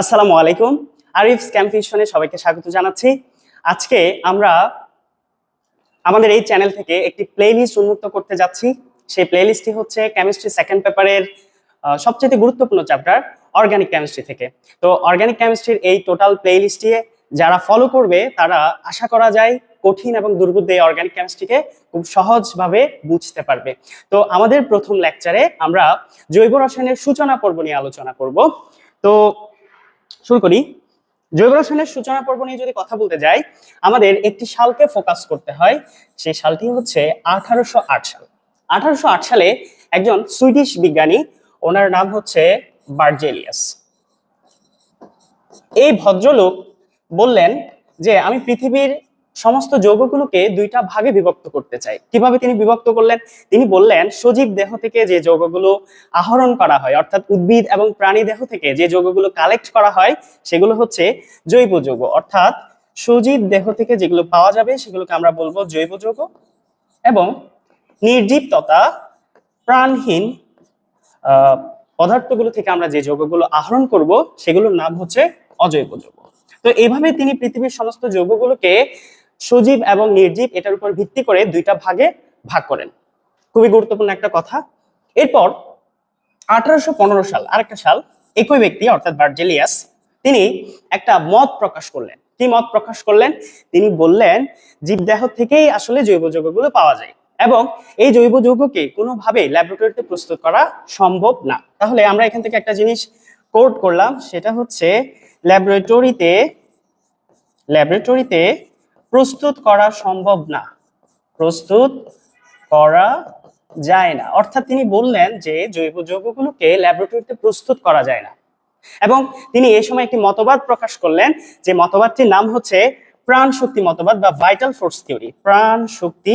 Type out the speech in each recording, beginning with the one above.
আসসালামু আলাইকুম। আরিফ স্ক্যাম ফিশনে সবাইকে স্বাগত জানাচ্ছি। আজকে আমরা আমাদের এই চ্যানেল থেকে একটি প্লেলিস্ট উন্মুক্ত করতে যাচ্ছি। সেই প্লেলিস্টটি হচ্ছে কেমিস্ট্রি সেকেন্ড পেপারের সবচেয়ে গুরুত্বপূর্ণ চ্যাপ্টার অর্গানিক কেমিস্ট্রি থেকে। তো অর্গানিক কেমিস্ট্রির এই টোটাল প্লেলিস্টটি যারা ফলো করবে, তারা আশা করা যায় কঠিন এবং দুর্বোধ্য এই অর্গানিক কেমিস্ট্রিকে খুব সহজভাবে বুঝতে পারবে। তো আমাদের প্রথম লেকচারে আমরা জৈব রসায়নের সূচনা পর্ব নিয়ে আলোচনা করব। তো শুরু করি। জৈব রসায়নের সূচনা পর্ব নিয়ে যদি কথা বলতে যাই, আমাদের একটি সালকে ফোকাস করতে হয়। সেই সালটি হচ্ছে আঠারোশো আট সাল। আঠারোশো আট সালে একজন সুইডিশ বিজ্ঞানী, ওনার নাম হচ্ছে বার্জেলিয়াস। এই ভদ্রলোক বললেন যে, আমি পৃথিবীর সমস্ত যৌগগুলোকে দুইটা ভাগে বিভক্ত করতে চাই। কীভাবে তিনি বিভক্ত করলেন? তিনি বললেন, সজীব দেহ থেকে যে যৌগগুলো আহরণ করা হয়, অর্থাৎ উদ্ভিদ এবং প্রাণী দেহ থেকে যে যৌগগুলো কালেক্ট করা হয়, সেগুলো হচ্ছে জৈব যৌগ। অর্থাৎ সজীব দেহ থেকে যেগুলো পাওয়া যাবে, সেগুলোকে আমরা বলব জৈব যৌগ এবং নির্জীব তথা প্রাণহীন পদার্থগুলো থেকে আমরা যে যৌগগুলো আহরণ করব, সেগুলোর নাম হচ্ছে অজৈব যৌগ। তো এইভাবে তিনি পৃথিবীর সমস্ত যৌগগুলোকে সজীব এবং নির্জীব এটার উপর ভিত্তি করে দুইটা ভাগে ভাগ করেন। খুবই গুরুত্বপূর্ণ একটা কথা। এরপর আঠারোশো পনেরো সাল, আরেকটা সাল, একই ব্যক্তি, অর্থাৎ বার্জেলিয়াস, তিনি একটা মত প্রকাশ করলেন। কি মত প্রকাশ করলেন? তিনি বললেন জীবদেহ থেকেই আসলে জৈব যৌগগুলো পাওয়া যায় এবং এই জৈব যৌগকে কোনোভাবে ল্যাবরেটরিতে প্রস্তুত করা সম্ভব না। তাহলে আমরা এখান থেকে একটা জিনিস কোড করলাম, সেটা হচ্ছে ল্যাবরেটরিতে ল্যাবরেটরিতে প্রস্তুত করা সম্ভব না। প্রস্তুত করা যায় না। অর্থাৎ তিনি বললেন যে জৈব যৌগগুলোকে ল্যাবরেটরিতে প্রস্তুত করা যায় না। এবং তিনি এই সময় একটি মতবাদ প্রকাশ করলেন যে মতবাদটির নাম হচ্ছে প্রাণ শক্তি মতবাদ বা ভাইটাল ফোর্স থিওরি প্রাণ শক্তি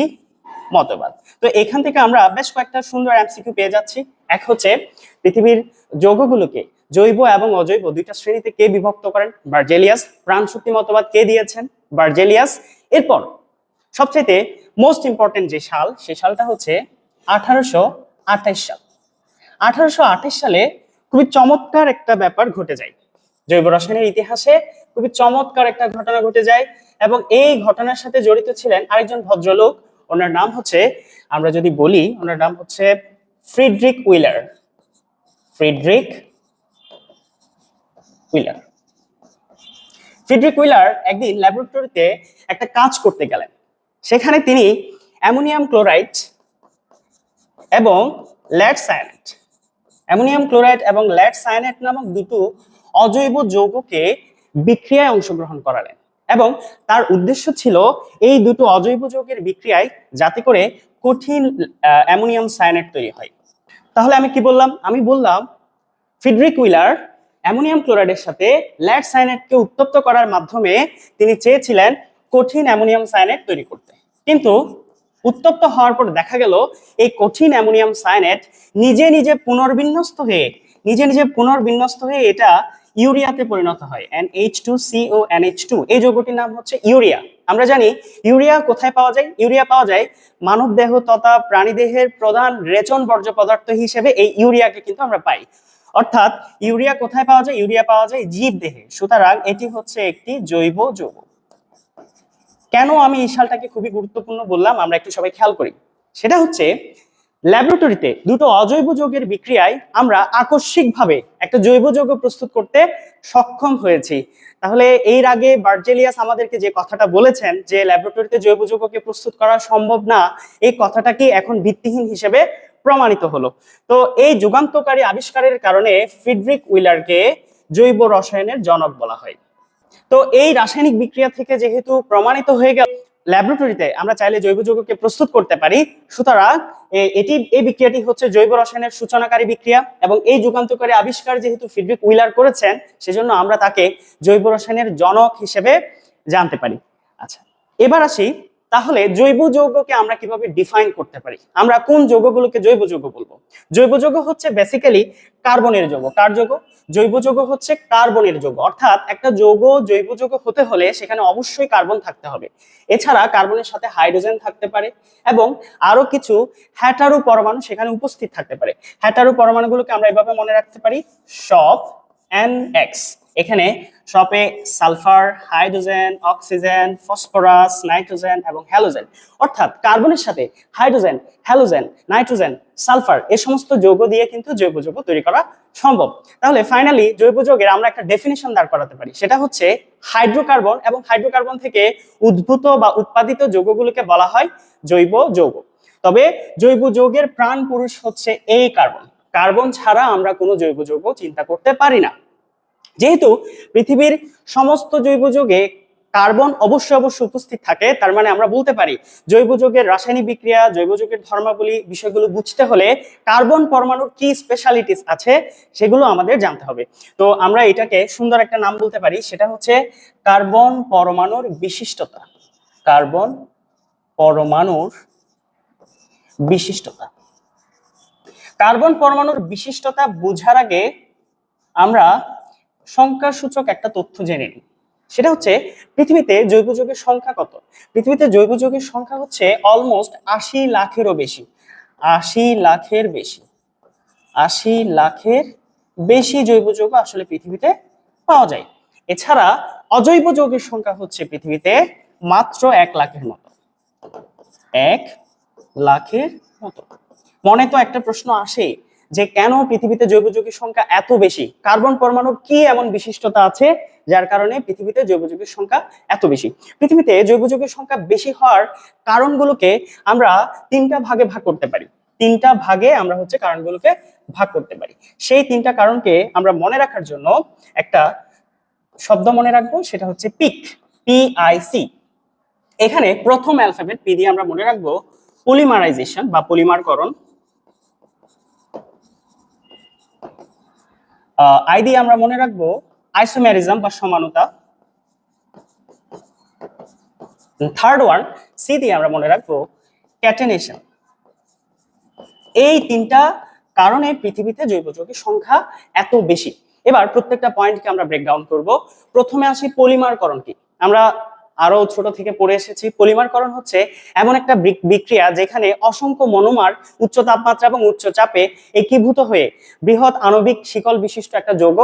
মতবাদ। তো এখান থেকে আমরা বেশ কয়েকটা সুন্দর এমসিকিউ পেয়ে যাচ্ছি। এক হচ্ছে পৃথিবীর যৌগগুলোকে জৈব এবং অজৈব দুইটা শ্রেণীতে কে বিভক্ত করেন? বার্জেলিয়াস প্রাণ শক্তি মতবাদ কে দিয়েছেন? বার্জেলিয়াস। এরপর সবচেয়ে মোস্ট ইম্পর্টেন্ট যে সাল সেই সালটা হচ্ছে আঠারোশো সাল। আঠারোশো সালে খুবই চমৎকার একটা ব্যাপার ঘটে যায়। জৈব রসায়নের ইতিহাসে খুবই চমৎকার একটা ঘটনা ঘটে যায় এবং এই ঘটনার সাথে জড়িত ছিলেন আরেকজন ভদ্রলোক। ওনার নাম হচ্ছে, আমরা যদি বলি, ওনার নাম হচ্ছে Friedrich Wohler. Friedrich Wohler. Friedrich Wohler একদিন ল্যাবরেটরিতে একটা কাজ করতে গেলেন। সেখানে তিনি অ্যামোনিয়াম ক্লোরাইড এবং ল্যাড সায়ানেট অ্যামোনিয়াম ক্লোরাইড এবং ল্যাড সায়ানেট নামক দুটো অজৈব যৌগকে বিক্রিয়ায় অংশগ্রহণ করালেন এবং তার উদ্দেশ্য ছিল এই দুটো অজৈব যৌগের বিক্রিয়ায় যাতে করে কঠিন অ্যামোনিয়াম সায়ানেট তৈরি হয়। তাহলে আমি কি বললাম? আমি বললাম ফিডরিক উইলার অ্যামোনিয়াম ক্লোরাইডের সাথে ল্যাড সায়ানেটকে উত্তপ্ত করার মাধ্যমে তিনি চেয়েছিলেন কঠিন অ্যামোনিয়াম সায়ানেট তৈরি করতে। কিন্তু উত্তপ্ত হওয়ার পর দেখা গেল, এই কঠিন অ্যামোনিয়াম সায়ানেট নিজে নিজে পুনর্বিন্যস্ত হয়ে, নিজে নিজে পুনর্বিন্যস্ত হয়ে এটা ইউরিয়াতে পরিণত হয় N H two CO N H two. এই যৌগটির নাম হচ্ছে ইউরিয়া। আমরা জানি ইউরিয়া কোথায় পাওয়া যায়? ইউরিয়া পাওয়া যায় মানব দেহ তথা প্রাণী দেহের প্রধান রেচন বর্জ্য পদার্থ হিসেবে এই ইউরিয়াকে কিন্তু আমরা পাই। অর্থাৎ ইউরিয়া কোথায় পাওয়া যায়? ইউরিয়া পাওয়া যায় জীব দেহে। সুতরাং এটি হচ্ছে একটি জৈব যৌগ। কেন আমি এই সালটাকে খুবই গুরুত্বপূর্ণ বললাম? আমরা একটু সবাই খেয়াল করি। সেটা হচ্ছে, ল্যাবরেটরিতে দুটো অজৈব যৌগের বিক্রিয়ায় আমরা আকস্মিকভাবে একটা জৈব যৌগ প্রস্তুত করতে সক্ষম হয়েছি। তাহলে এর আগে বার্জেলিয়াস আমাদেরকে যে কথাটা বলেছেন যে ল্যাবরেটরিতে জৈব যৌগকে প্রস্তুত করা সম্ভব না, এই কথাটা কি এখন ভিত্তিহীন হিসেবে প্রমাণিত হলো। তো এই যুগান্তকারী আবিষ্কারের কারণে ফিডরিক উইলারকে জৈব রসায়নের জনক বলা হয়। তো এই রাসায়নিক বিক্রিয়া থেকে যেহেতু প্রমাণিত হয়ে গেল, ল্যাবরেটরিতে আমরা চাইলে জৈব যৌগকে প্রস্তুত করতে পারি, সুতরাং এটি, এই বিক্রিয়াটি হচ্ছে জৈব রসায়নের সূচনাকারী বিক্রিয়া এবং এই যুগান্তকারী আবিষ্কার যেহেতু ফিডরিক উইলার করেছেন, সেজন্য আমরা তাকে জৈব রসায়নের জনক হিসেবে জানতে পারি। আচ্ছা এবার আসি তাহলে জৈব যৌগকে আমরা কীভাবে ডিফাইন করতে পারি? আমরা কোন যৌগগুলোকে জৈব যৌগ বলব? জৈব যৌগ হচ্ছে বেসিক্যালি কার্বনের যৌগ। কার যৌগ? জৈব যৌগ হচ্ছে কার্বনের যৌগ। অর্থাৎ একটা যৌগ জৈব যৌগ হতে হলে সেখানে অবশ্যই কার্বন থাকতে হবে। এছাড়া কার্বনের সাথে হাইড্রোজেন থাকতে পারে এবং আরও কিছু হ্যাটারু পরমাণু সেখানে উপস্থিত থাকতে পারে। হ্যাটারু পরমাণুগুলোকে আমরা এভাবে মনে রাখতে পারি, সব এন এক্স এখানে সপে sulphur hydrogen oxygen phosphorus nitrogen এবং হ্যালোজেন অর্থাৎ কার্বনের সাথে হাইড্রোজেন হ্যালোজেন নাইট্রোজেন সালফার এই সমস্ত যৌগ দিয়ে কিন্তু জৈব যৌগ তৈরি করা সম্ভব। তাহলে ফাইনালি জৈব যৌগের আমরা একটা ডেফিনেশন দাঁড় করাতে পারি। সেটা হচ্ছে হাইড্রোকার্বন এবং হাইড্রোকার্বন থেকে উদ্ভূত বা উৎপাদিত যৌগগুলোকে বলা হয় জৈব যৌগ। তবে জৈব যৌগের প্রাণ পুরুষ হচ্ছে এই কার্বন কার্বন ছাড়া আমরা কোনো জৈব যৌগ চিন্তা করতে পারি না। যেহেতু পৃথিবীর সমস্ত জৈব যৌগে কার্বন অবশ্যই অবশ্যই উপস্থিত থাকে, তার মানে আমরা বলতে পারি জৈব যৌগের রাসায়নিক বিক্রিয়া, জৈব যৌগের ধর্মাবলী বিষয়গুলো বুঝতে হলে কার্বন পরমাণুর কি স্পেশালিটিস আছে সেগুলো আমাদের জানতে হবে। তো আমরা এটাকে সুন্দর একটা নাম বলতে পারি, সেটা হচ্ছে কার্বন পরমাণুর বিশিষ্টতা। কার্বন পরমাণুর বিশিষ্টতা। কার্বন পরমাণুর বিশিষ্টতা বোঝার আগে আমরা সংখ্যাসূচক একটা তথ্য জেনে নিই। সেটা হচ্ছে, পৃথিবীতে জৈব যৌগের সংখ্যা কত? পৃথিবীতে জৈব যৌগের সংখ্যা হচ্ছে অলমোস্ট আশি লাখেরও বেশি। আশি লাখের বেশি। আশি লাখের বেশি জৈব যৌগ আসলে পৃথিবীতে পাওয়া যায়। এছাড়া অজৈব যৌগের সংখ্যা হচ্ছে পৃথিবীতে মাত্র এক লাখের মতো। এক লাখের মতো। মনে তো একটা প্রশ্ন আসে যে কেন পৃথিবীতে জৈব যৌগের সংখ্যা এত বেশি? কার্বন পরমাণুর কি এমন বিশিষ্টতা আছে যার কারণে পৃথিবীতে জৈব যৌগের সংখ্যা এত বেশি? পৃথিবীতে জৈব যৌগের সংখ্যা বেশি হওয়ার কারণগুলোকে আমরা তিনটা ভাগে ভাগ করতে পারি। তিনটা ভাগে আমরা হচ্ছে কারণগুলোকে ভাগ করতে পারি। সেই তিনটা কারণকে আমরা মনে রাখার জন্য একটা শব্দ মনে রাখব, সেটা হচ্ছে পিক, পি আই সি। এখানে প্রথম অ্যালফাবেট পি দিয়ে আমরা মনে রাখব পলিমারাইজেশন বা পলিমারকরণ। আই দিয়ে আমরা মনে রাখব আইসোমেরিজম বা সমানতা। থার্ড ওয়ান সি দিয়ে আমরা মনে রাখব ক্যাটেনেশন এই তিনটা কারণে পৃথিবীতে জৈব যৌগের সংখ্যা এত বেশি। এবার প্রত্যেকটা পয়েন্টকে আমরা ব্রেকডাউন করব। প্রথমে আসি পলিমারকরণ কি? আমরা আরও ছোট থেকে পড়ে এসেছি। পলিমারকরণ হচ্ছে এমন একটা বিক্রিয়া যেখানে অসংখ্য মনোমার উচ্চ তাপমাত্রা এবং উচ্চ চাপে একীভূত হয়ে বৃহৎ আণবিক শিকল বিশিষ্ট একটা যৌগ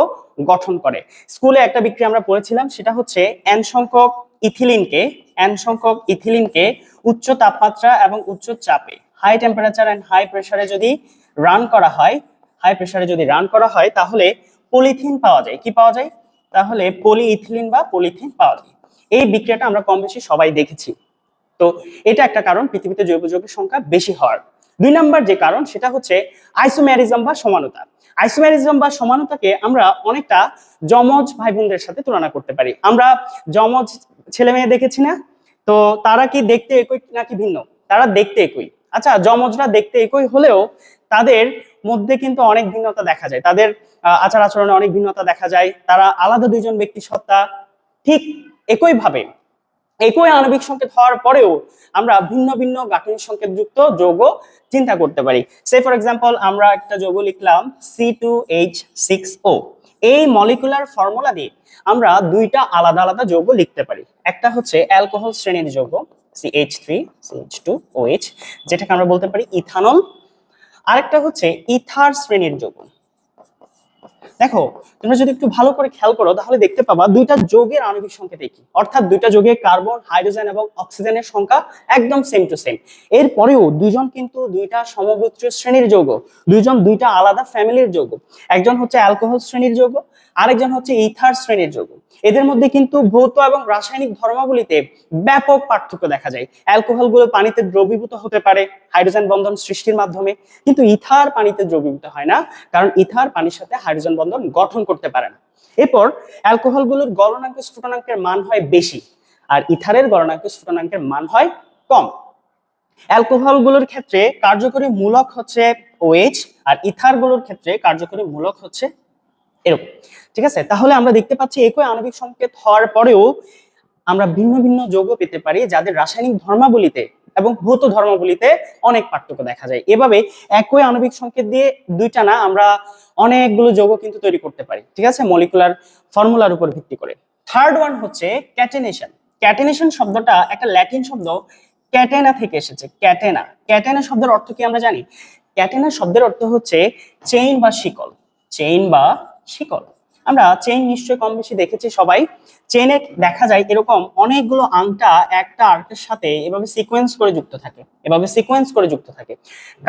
গঠন করে। স্কুলে একটা বিক্রিয়া আমরা পড়েছিলাম, সেটা হচ্ছে এন সংখ্যক ইথিলিনকে এন সংখ্যক ইথিলিনকে উচ্চ তাপমাত্রা এবং উচ্চ চাপে। হাই টেম্পারেচার এন্ড হাই প্রেসারে যদি রান করা হয় হাই প্রেসারে যদি রান করা হয়, তাহলে পলিথিন পাওয়া যায়। কি পাওয়া যায়? তাহলে পলিইথিলিন বা পলিথিন পাওয়া যায়। এই বিক্রিয়াটা আমরা কম বেশি সবাই দেখেছি। তো এটা একটা কারণ, পৃথিবীতে জৈব যৌগের সংখ্যা বেশি হওয়ার। দুই নাম্বার যে কারণ, সেটা হচ্ছে আইসোম্যারিজম বা সমানতা। আইসোম্যারিজম বা সমানতাকে আমরা অনেকটা যমজ ভাই বোনদের সাথে তুলনা করতে পারি। আমরা যমজ ছেলে মেয়ে দেখেছি না? তো তারা কি দেখতে একই নাকি ভিন্ন? তারা দেখতে একই। আচ্ছা যমজরা দেখতে একই হলেও তাদের মধ্যে কিন্তু অনেক ভিন্নতা দেখা যায়। তাদের আচার আচরণে অনেক ভিন্নতা দেখা যায়। তারা আলাদা দুইজন ব্যক্তি সত্তা। ঠিক একইভাবে, একই আণবিক সংকেত হওয়ার পরেও আমরা ভিন্ন ভিন্ন গাঠনিক সংকেত যুক্ত যৌগ চিন্তা করতে পারি। সে ফর এক্সাম্পল আমরা একটা যৌগ লিখলাম C two H six O এই মলিকুলার ফর্মুলা দিয়ে আমরা দুইটা আলাদা আলাদা যৌগ লিখতে পারি। একটা হচ্ছে অ্যালকোহল শ্রেণির যৌগ C H three C H two O H যেটাকে আমরা বলতে পারি ইথানল আরেকটা হচ্ছে ইথার শ্রেণির যৌগ। দেখো, তোমরা যদি একটু ভালো করে খেয়াল করো, তাহলে দেখতে পাবা দুইটা যৌগের আণবিক সংকেত একই অর্থাৎ দুইটা যৌগে কার্বন হাইড্রোজেন এবং অক্সিজেনের সংখ্যা একদম সেম টু সেম এরপরেও দুইজন কিন্তু দুইটা সমগোত্র শ্রেণির যৌগ, দুইজন দুইটা আলাদা ফ্যামিলির যৌগ। একজন হচ্ছে অ্যালকোহল শ্রেণির যৌগ, আরেকজন হচ্ছে ইথার শ্রেণির যৌগ। এদের মধ্যে কিন্তু ভৌত এবং রাসায়নিক ধর্মাবলীতে ব্যাপক পার্থক্য দেখা যায়। অ্যালকোহলগুলো পানিতে দ্রবীভূত হতে পারে হাইড্রোজেন বন্ধন সৃষ্টির মাধ্যমে। কিন্তু ইথার পানিতে দ্রবীভূত হয় না, কারণ ইথার পানির সাথে হাইড্রোজেন বন্ধন গঠন করতে পারে না। এরপর অ্যালকোহলগুলোর গলনাঙ্ক স্ফুটনাঙ্কের মান হয় বেশি আর ইথারের গলনাঙ্ক স্ফুটনাঙ্কের মান হয় কম। অ্যালকোহলগুলোর ক্ষেত্রে কার্যকরী মূলক হচ্ছে ওএইচ আর ইথারগুলোর ক্ষেত্রে কার্যকরী মূলক হচ্ছে এরকম। ঠিক আছে? তাহলে আমরা দেখতে পাচ্ছি একই আণবিক সংকেত হওয়ার পরেও আমরা ভিন্ন ভিন্ন যৌগ পেতে পারি যাদের রাসায়নিক ধর্মাবলীতে এবং ভৌত ধর্মাবলীতে অনেক পার্থক্য দেখা যায়। এভাবে একই আণবিক সংকেত দিয়ে দুইটা না আমরা অনেকগুলো যৌগ কিন্তু তৈরি করতে পারি। ঠিক আছে? মলিকুলার ফর্মুলার উপর ভিত্তি করে। থার্ড ওয়ান হচ্ছে ক্যাটেনেশন ক্যাটেনেশন শব্দটা একটা ল্যাটিন শব্দ ক্যাটেনা থেকে এসেছে। ক্যাটেনা। ক্যাটেনা শব্দের অর্থ কি আমরা জানি? ক্যাটেনা শব্দের অর্থ হচ্ছে চেইন বা শিকল। চেইন বা শিকল। আমরা চেইন নিশ্চয়ই কম বেশি দেখেছি সবাই। চেইনে দেখা যায় এরকম অনেকগুলো আংটা একটা আর্কের সাথে এভাবে সিকোয়েন্স করে যুক্ত থাকে, এভাবে সিকোয়েন্স করে যুক্ত থাকে।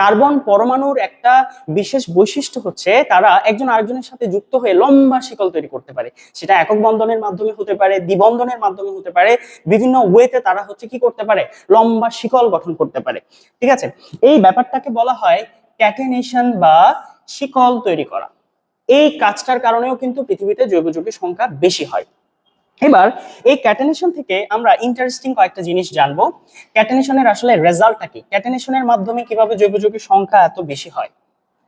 কার্বন পরমাণুর একটা বিশেষ বৈশিষ্ট্য হচ্ছে তারা একজন আরেকজনের সাথে যুক্ত হয়ে লম্বা শিকল তৈরি করতে পারে। সেটা একক বন্ধনের মাধ্যমে হতে পারে, দ্বিবন্ধনের মাধ্যমে হতে পারে, বিভিন্ন ওয়েতে তারা হচ্ছে কি করতে পারে, লম্বা শিকল গঠন করতে পারে। ঠিক আছে? এই ব্যাপারটাকে বলা হয় ক্যাটেনেশন বা শিকল তৈরি করা। এই কাজটার কারণেও কিন্তু পৃথিবীতে জৈব যৌগের সংখ্যা বেশি হয়। এবার এই ক্যাটেনেশন থেকে আমরা ইন্টারেস্টিং কয়েকটা জিনিস জানব। ক্যাটেনেশনের আসলে রেজাল্টটা কি? ক্যাটেনেশনের মাধ্যমে কীভাবে জৈব যৌগের সংখ্যা এত বেশি হয়?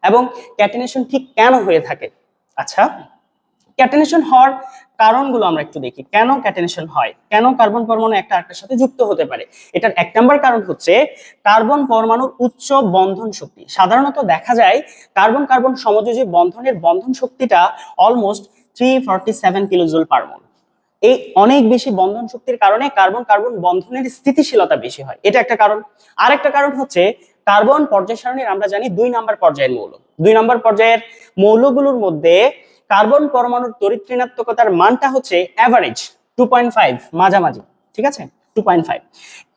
এবং ক্যাটেনেশন ঠিক কেন হয়ে থাকে? আচ্ছা ক্যাটেনেশন হওয়ার কারণগুলো আমরা একটু দেখি। কেন ক্যাটেনেশন হয়? কেন কার্বন পরমাণু একটা আরেকটার সাথে যুক্ত হতে পারে? এটার এক নম্বর কারণ হচ্ছে কার্বন পরমাণুর উচ্চ বন্ধন শক্তি। সাধারণত দেখা যায় কার্বন কার্বন সমযোজী বন্ধনের বন্ধন শক্তিটা almost three forty seven kilojoule per mole এই অনেক বেশি বন্ধন শক্তির কারণে কার্বন কার্বন বন্ধনের স্থিতিশীলতা বেশি হয়। এটা একটা কারণ। আরেকটা কারণ হচ্ছে কার্বন পর্যায় সারণীর আমরা জানি দুই নাম্বার পর্যায়ের মৌল। দুই নাম্বার পর্যায়ের মৌলগুলোর মধ্যে কার্বন পরমাণুর তড়িৎ ঋণাত্মকতার মানটা হচ্ছে অ্যাভারেজ টু মাঝামাঝি, ঠিক আছে? টু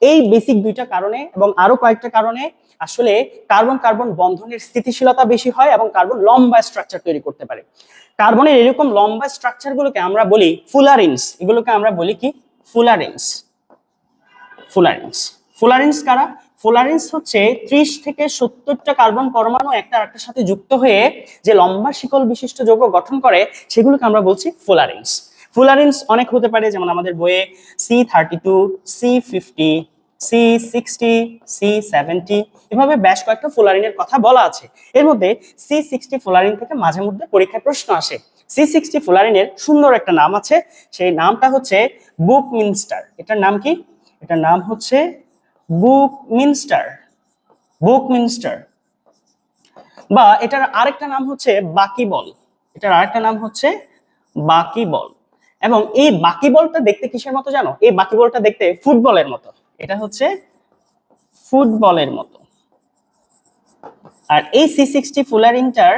এই বেসিক দুইটা কারণে এবং আরও কয়েকটা কারণে আসলে কার্বন কার্বন বন্ধনের স্থিতিশীলতা বেশি হয় এবং কার্বন লম্বা স্ট্রাকচার তৈরি করতে পারে। কার্বনের এরকম লম্বা স্ট্রাকচার গুলোকে আমরা বলি ফুলারিন্স এগুলোকে আমরা বলি কি? ফুলারিন্স ফুলারিন্স ফুলারিন্স কারা? ফুলারিন্স হচ্ছে ত্রিশ থেকে সত্তরটা কার্বন পরমাণু একটা আরেকটার সাথে যুক্ত হয়ে যে লম্বা শিকল বিশিষ্ট যৌগ গঠন করে, সেগুলোকে আমরা বলছি ফুলারিন্স ফুলারিন্স অনেক হতে পারে, যেমন আমাদের বইয়ে C thirty two C fifty C sixty C seventy এভাবে বেশ কয়েকটা ফুলারিনের কথা বলা আছে। এর মধ্যে সি সিক্সটি ফুলারিন থেকে মাঝে মধ্যে পরীক্ষায় প্রশ্ন আসে। সি সিক্সটি ফুলারিনের সুন্দর একটা নাম আছে, সেই নামটা হচ্ছে বুক মিনস্টার এটার নাম কি? এটার নাম হচ্ছে বুক মিনস্টার বুক মিনস্টার বা এটার আরেকটা নাম হচ্ছে বাকি বল এটার আরেকটা নাম হচ্ছে বাকি বল এবং এই বাকি বলটা দেখতে কিসের মতো জানো? এই বাকি বলটা দেখতে ফুটবলের মতো। এটা হচ্ছে ফুটবলের মতো। আর এই সি সিক্সটি ফুলারিনটার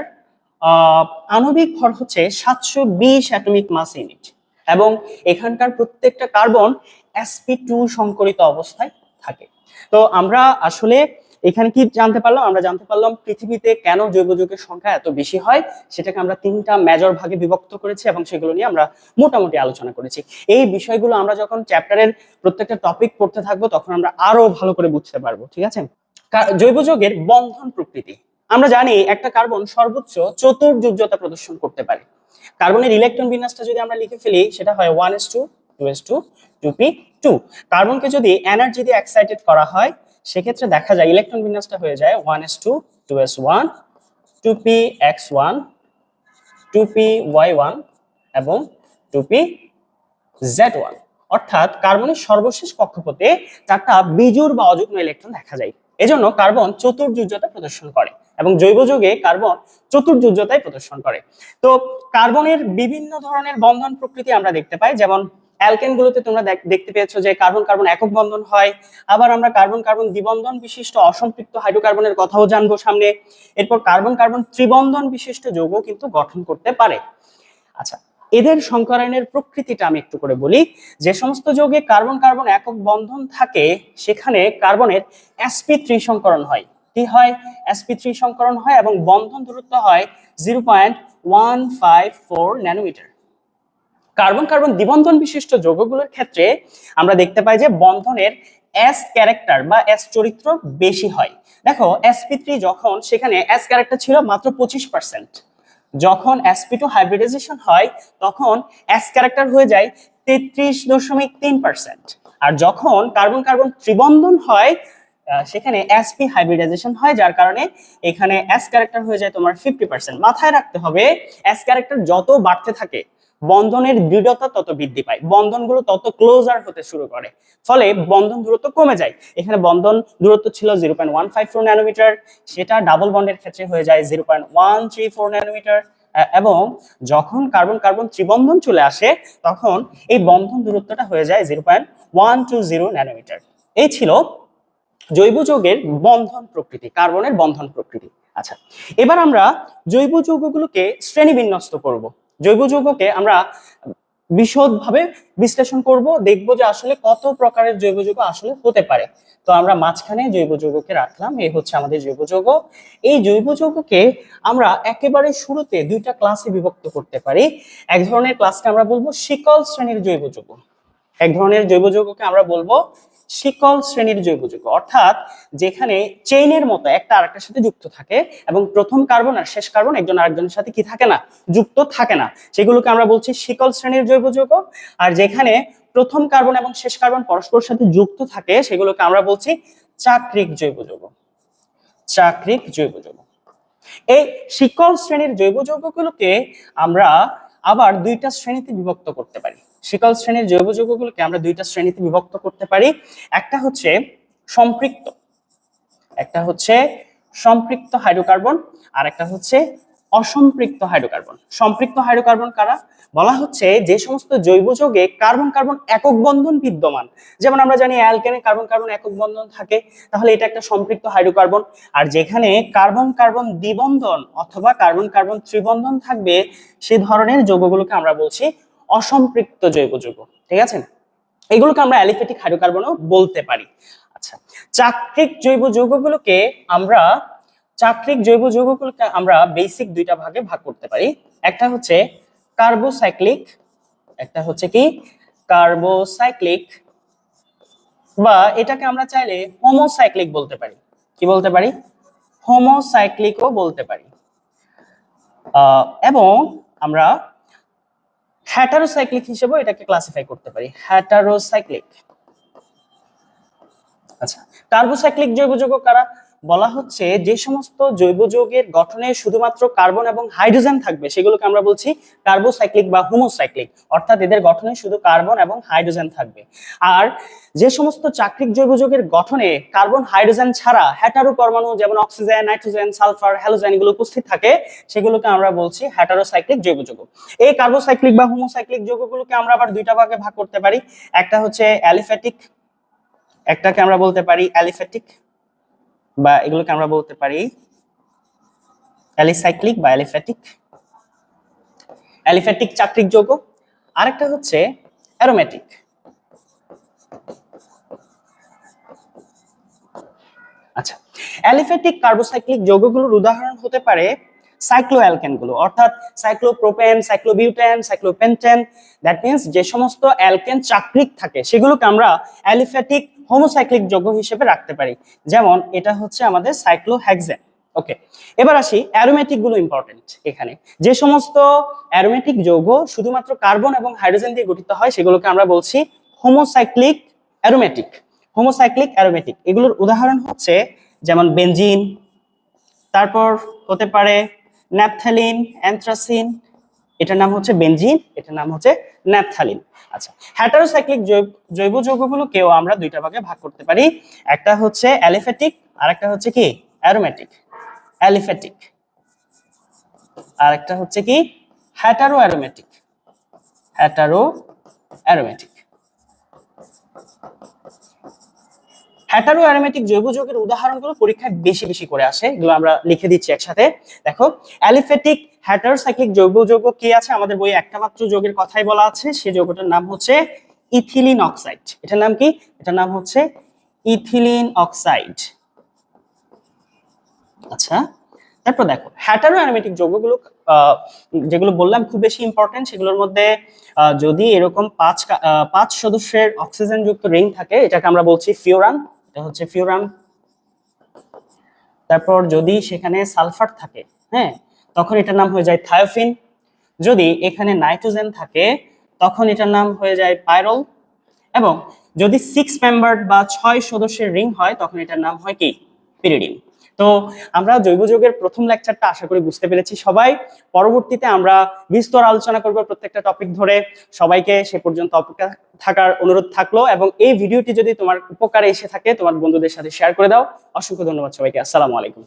আণবিক ভর হচ্ছে সাতশো বিশ অ্যাটমিক মাস ইউনিট। এবং এখানকার প্রত্যেকটা কার্বন এসপি টু সংকরিত অবস্থায় থাকে। তো আমরা আসলে এখানে কি জানতে পারলাম? আমরা জানতে পারলাম পৃথিবীতে কেন জৈব যৌগের সংখ্যা এত বেশি হয়? সেটাকে আমরা তিনটা মেজর ভাগে বিভক্ত করেছি এবং সেগুলো নিয়ে আমরা মোটামুটি আলোচনা করেছি। এই বিষয়গুলো আমরা যখন চ্যাপ্টারের প্রত্যেকটা টপিক পড়তে থাকব, তখন আমরা আরও ভালো করে বুঝতে পারব, ঠিক আছে? জৈব যৌগের বন্ধন প্রকৃতি। আমরা জানি একটা কার্বন সর্বোচ্চ চতুর্যুজ্যতা প্রদর্শন করতে পারে। কার্বনের ইলেকট্রন বিন্যাসটা যদি আমরা লিখে ফেলি, সেটা হয় one S two two S two two P two কার্বনকে যদি এনার্জি দিয়ে এক্সাইটেড করা হয়, সেক্ষেত্রে দেখা যায় ইলেকট্রন বিন্যাসটা হয়ে যায় one S two two S one two P X one two P Y one এবং টু পি জেড ওয়ান অর্থাৎ কার্বনের সর্বশেষ কক্ষপথে চারটা বিজুর বা অযুগ্ম ইলেকট্রন দেখা যায়। এজন্য কার্বন চতুর্যুজ্যতা প্রদর্শন করে এবং জৈব যৌগে কার্বন চতুর্যুজ্যতায় প্রদর্শন করে। তো কার্বনের বিভিন্ন ধরনের বন্ধন প্রকৃতি আমরা দেখতে পাই, যেমন অ্যালকেন গুলোতে তোমরা দেখ- দেখতে পেয়েছ যে কার্বন কার্বন একক বন্ধন হয়। আবার আমরা কার্বন কার্বন দ্বিবন্ধন বিশিষ্ট অসম্পৃক্ত হাইড্রোকার্বনের কথাও জানব সামনে। এরপর কার্বন কার্বন ত্রিবন্ধন বিশিষ্ট যৌগ কিন্তু গঠন করতে পারে। আচ্ছা এদের সংকরণের প্রকৃতিটা আমি একটু করে বলি। যে সমস্ত যৌগে কার্বন কার্বন একক বন্ধন থাকে, সেখানে কার্বনের sp3 থ্রি সংকরণ হয়। কি হয়? এসপি থ্রি সংকরণ হয় এবং বন্ধন দূরত্ব হয় zero point one five four nanometre carbon carbon দ্বিবন্ধন বিশিষ্ট যৌগগুলোর ক্ষেত্রে আমরা দেখতে পাই যে বন্ধনের এস ক্যারেক্টার বা এস চরিত্র বেশি হয়। দেখো sp3 যখন সেখানে এস ক্যারেক্টার ছিল মাত্র পঁচিশ পার্সেন্ট যখন sp2 হাইব্রিডাইজেশন হয়, তখন এস ক্যারেক্টার হয়ে যায় তেত্রিশ দশমিক তিন পার্সেন্ট আর যখন কার্বন কার্বন ত্রিবন্ধন হয় সেখানে sp হাইব্রিডাইজেশন হয়, যার কারণে এখানে এস ক্যারেক্টার হয়ে যায় তোমার ফিফটি পার্সেন্ট মাথায় রাখতে হবে এস ক্যারেক্টার যত বাড়তে থাকে বন্ধনের দৃঢ়তা তত বৃদ্ধি পায়। বন্ধনগুলো তত ক্লোজার হতে শুরু করে। ফলে বন্ধন দূরত্ব কমে যায়। এখানে বন্ধন দূরত্ব ছিল zero point one five four nanometre সেটা ডাবল বন্ডের ক্ষেত্রে হয়ে যায় zero point one three four nanometre এবং যখন কার্বন কার্বন ত্রিবন্ধন চলে আসে, তখন এই বন্ধন দূরত্বটা হয়ে যায় zero point one two zero nanometre এই ছিল জৈব যৌগের বন্ধন প্রকৃতি, কার্বনের বন্ধন প্রকৃতি। আচ্ছা এবার আমরা জৈব যৌগগুলোকে শ্রেণি বিন্যস্ত করব। জৈব যৌগকে আমরা বিশদভাবে বিশ্লেষণ করব, দেখব যে আসলে কত প্রকারের জৈব যৌগ আসলে হতে পারে। তো আমরা মাঝখানে জৈব যৌগকে রাখলাম, এই হচ্ছে আমাদের জৈব যৌগ। এই জৈব যৌগকে আমরা একেবারে শুরুতে দুইটা ক্লাসে বিভক্ত করতে পারি। এক ধরনের ক্লাসকে আমরা বলব শিকল শ্রেণির জৈব যৌগ। এক ধরনের জৈব যৌগকে আমরা বলব শিকল শ্রেণির জৈব যৌগ। অর্থাৎ যেখানে চেইনের মতো একটা আরেকটার সাথে যুক্ত থাকে এবং প্রথম কার্বন আর শেষ কার্বন একজন আরেকজনের সাথে কি থাকে না, যুক্ত থাকে না। সেগুলোকে আমরা বলছি শিকল শ্রেণির জৈব যৌগ। আর যেখানে প্রথম কার্বন এবং শেষ কার্বন পরস্পরের সাথে যুক্ত থাকে, সেগুলোকে আমরা বলছি চাকরিক জৈব যৌগ। চাক্রিক জৈব যৌগ। এই শিকল শ্রেণির জৈব যৌগগুলোকে আমরা আবার দুইটা শ্রেণীতে বিভক্ত করতে পারি। শিকল শ্রেণির জৈব যৌগগুলোকে আমরা দুইটা শ্রেণীতে বিভক্ত করতে পারি। একটা হচ্ছে সম্পৃক্ত, একটা হচ্ছে সম্পৃক্ত হাইড্রোকার্বন, আর একটা হচ্ছে অসম্পৃক্ত হাইড্রোকার্বন। সম্পৃক্ত হাইড্রোকার্বন কারা? বলা হচ্ছে যে সমস্ত জৈব যৌগে কার্বন কার্বন একক বন্ধন বিদ্যমান। যেমন আমরা জানি অ্যালকেনে কার্বন কার্বন একক বন্ধন থাকে, তাহলে এটা একটা সম্পৃক্ত হাইড্রোকার্বন। আর যেখানে কার্বন কার্বন দ্বিবন্ধন অথবা কার্বন কার্বন ত্রিবন্ধন থাকবে সেই ধরনের যৌগগুলোকে আমরা বলছি অসম্পৃক্ত জৈব যৌগ, ঠিক আছে? এগুলোকে আমরা অ্যালিফেটিক হাইড্রোকার্বনও বলতে পারি। আচ্ছা চাক্রিক জৈব যৌগগুলোকে আমরা, চাক্রিক জৈব যৌগগুলোকে আমরা বেসিক দুইটা ভাগে ভাগ করতে পারি। একটা হচ্ছে কার্বোসাইক্লিক একটা হচ্ছে কি? কার্বোসাইক্লিক বা এটাকে আমরা চাইলে হোমোসাইক্লিক বলতে পারি। কি বলতে পারি? হোমোসাইক্লিকও বলতে পারি। এবং আমরা হ্যাটারোসাইক্লিক হিসেবেও এটাকে ক্লাসিফাই করতে পারি। হ্যাটারোসাইক্লিক আচ্ছা কার্বোসাইক্লিক জৈব যৌগ কারা? বলা হচ্ছে যে সমস্ত জৈব যৌগের গঠনে শুধুমাত্র কার্বন এবং হাইড্রোজেন থাকবে, সেগুলোকে আমরা বলছি কার্বোসাইক্লিক বা হোমোসাইক্লিক। অর্থাৎ এদের গঠনে শুধু কার্বন এবং হাইড্রোজেন থাকবে। আর যে সমস্ত চাকরিক জৈব যৌগের গঠনে কার্বন, হাইড্রোজেন ছাড়া হ্যাটারো পরমাণু যেমন অক্সিজেন, নাইট্রোজেন, সালফার, হ্যালোজেন এগুলো উপস্থিত থাকে, সেগুলোকে আমরা বলছি হ্যাটারোসাইক্লিক জৈব যৌগ। এই কার্বোসাইক্লিক বা হোমোসাইক্লিক যৌগগুলোকে আমরা আবার দুইটা ভাগে ভাগ করতে পারি। একটা হচ্ছে অ্যালিফ্যাটিক, একটাকে আমরা বলতে পারি অ্যালিফ্যাটিক। বা এগুলোকে আমরা বলতে পারি অ্যালিসাইক্লিক বা অ্যালিফ্যাটিক। অ্যালিফ্যাটিক চাকরিক যৌগ। আরেকটা হচ্ছে অ্যারোমেটিক আচ্ছা অ্যালিফ্যাটিক কার্বোসাইক্লিক যৌগগুলোর উদাহরণ হতে পারে সাইক্লোঅ্যালকেনগুলো, অর্থাৎ cyclopropane cyclobutane, cyclopentane. That means যে সমস্ত অ্যালকেন চাকরিক থাকে, সেগুলোকে আমরা অ্যালিফ্যাটিক হোমোসাইক্লিক যৌগ হিসেবে রাখতে পারি। যেমন এটা হচ্ছে আমাদের সাইক্লোহেক্সেন ওকে এবার আসি অ্যারোমেটিকগুলো ইম্পর্টেন্ট এখানে। যে সমস্ত অ্যারোমেটিক যৌগ শুধুমাত্র কার্বন এবং হাইড্রোজেন দিয়ে গঠিত হয়, সেগুলোকে আমরা বলছি হোমোসাইক্লিক অ্যারোমেটিক হোমোসাইক্লিক অ্যারোমেটিক এগুলোর উদাহরণ হচ্ছে যেমন বেনজিন তারপর হতে পারে ন্যাপথ্যালিন অ্যান্থ্রাসিন এটার নাম হচ্ছে বেনজিন, এটার নাম হচ্ছে ন্যাপথালিন। আচ্ছা হ্যাটারোসাইক্লিক জৈব যৌগগুলোকেও আমরা দুইটা ভাগে ভাগ করতে পারি। একটা হচ্ছে অ্যালিফ্যাটিক আর একটা হচ্ছে কি? অ্যারোমেটিক অ্যালিফ্যাটিক আর একটা হচ্ছে কি? Hetero aromatic hetero aromatic hetero aromatic জৈব যৌগের উদাহরণগুলো পরীক্ষায় বেশি বেশি করে আসে। এগুলো আমরা লিখে দিচ্ছি একসাথে। দেখো, অ্যালিফেটিক হ্যাটারোসাইক্লিক জৈব যৌগ কি আছে? আমাদের বইয়ে একটা মাত্র যৌগের কথাই বলা আছে সেই যৌগটার নাম হচ্ছে ইথিলিন অক্সাইড। এটার নাম কি? এটার নাম হচ্ছে ইথিলিন অক্সাইড। আচ্ছা তারপর দেখো হ্যাটারো অ্যারোমেটিক যৌগগুলো যেগুলো বললাম খুব বেশি ইম্পর্টেন্ট সেগুলোর মধ্যে যদি এরকম পাঁচ পাঁচ সদস্যের অক্সিজেন যুক্ত রিং থাকে, এটাকে আমরা বলছি ফিউরান এটা হচ্ছে ফিউরান তারপর যদি সেখানে সালফার থাকে হ্যাঁ তখন এটার নাম হয়ে যায় থায়োফিন। যদি এখানে নাইট্রোজেন থাকে, তখন এটার নাম হয়ে যায় পাইরল। এবং যদি সিক্স মেম্বার বা ছয় সদস্যের রিং হয়, তখন এটার নাম হয় কি? পিরিডিন তো আমরা জৈব যৌগের প্রথম লেকচারটা আশা করি বুঝতে পেরেছি সবাই। পরবর্তীতে আমরা বিস্তর আলোচনা করব প্রত্যেকটা টপিক ধরে। সবাইকে সে পর্যন্ত অপেক্ষা থাকার অনুরোধ থাকল এবং এই ভিডিওটি যদি তোমার উপকারে এসে থাকে, তোমার বন্ধুদের সাথে শেয়ার করে দাও। অসংখ্য ধন্যবাদ সবাইকে। আসসালামু আলাইকুম।